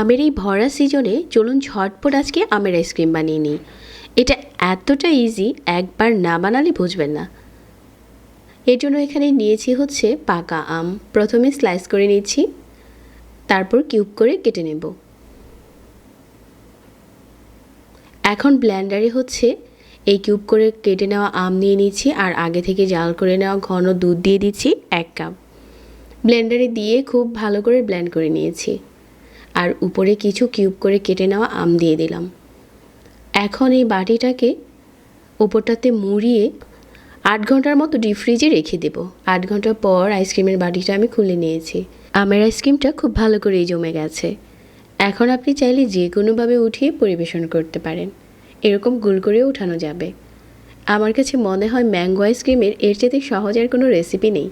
আমের এই ভরা সিজনে চলুন ঝটপট আজকে আমের আইসক্রিম বানিয়ে নিই। এটা এতটা ইজি একবার না বানালে বুঝবেন না। এর জন্য এখানে নিয়েছি হচ্ছে পাকা আম। প্রথমে স্লাইস করে নিচ্ছি, তারপর কিউব করে কেটে নেব। এখন ব্ল্যান্ডারে হচ্ছে এই কিউব করে কেটে নেওয়া আম নিয়ে নিচ্ছি আর আগে থেকে জাল করে নেওয়া ঘন দুধ দিয়ে দিচ্ছি এক কাপ ব্লেন্ডারে দিয়ে খুব ভালো করে ব্লেন্ড করে নিয়েছি। আর উপরে কিছু কিউব করে কেটে নেওয়া আম দিয়ে দিলাম। এখন এই বাটিটাকে ওপরটাতে মুড়িয়ে আট ঘণ্টার মতো ডিপ ফ্রিজে রেখে দেবো। আট ঘণ্টার পর আইসক্রিমের বাটিটা আমি খুলে নিয়েছি। আমের আইসক্রিমটা খুব ভালো করেই জমে গেছে। এখন আপনি চাইলে যে কোনোভাবে উঠিয়ে পরিবেশন করতে পারেন। এরকম গোল করেও উঠানো যাবে। আমার কাছে মনে হয় ম্যাঙ্গো আইসক্রিমের এর চেয়ে সহজ আর কোনো রেসিপি নেই।